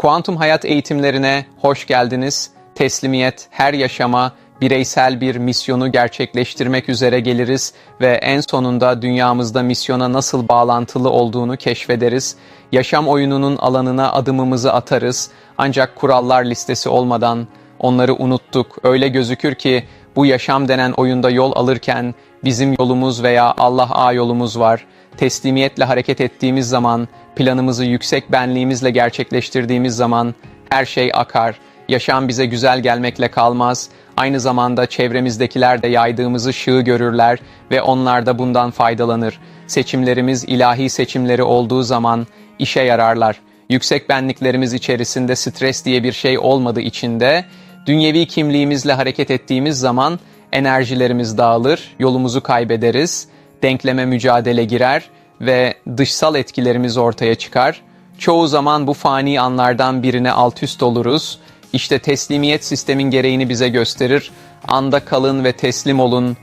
Kuantum hayat eğitimlerine hoş geldiniz. Teslimiyet, her yaşama bireysel bir misyonu gerçekleştirmek üzere geliriz ve en sonunda dünyamızda misyona nasıl bağlantılı olduğunu keşfederiz. Yaşam oyununun alanına adımımızı atarız. Ancak kurallar listesi olmadan onları unuttuk. Öyle gözükür ki bu yaşam denen oyunda yol alırken bizim yolumuz veya Allah A yolumuz var. Teslimiyetle hareket ettiğimiz zaman, planımızı yüksek benliğimizle gerçekleştirdiğimiz zaman her şey akar. Yaşam bize güzel gelmekle kalmaz. Aynı zamanda çevremizdekiler de yaydığımız ışığı görürler ve onlar da bundan faydalanır. Seçimlerimiz ilahi seçimleri olduğu zaman işe yararlar. Yüksek benliklerimiz içerisinde stres diye bir şey olmadığı için de dünyevi kimliğimizle hareket ettiğimiz zaman enerjilerimiz dağılır, yolumuzu kaybederiz, denkleme mücadele girer ve dışsal etkilerimiz ortaya çıkar. Çoğu zaman bu fani anlardan birine alt üst oluruz. İşte teslimiyet sistemin gereğini bize gösterir. Anda kalın ve teslim olun.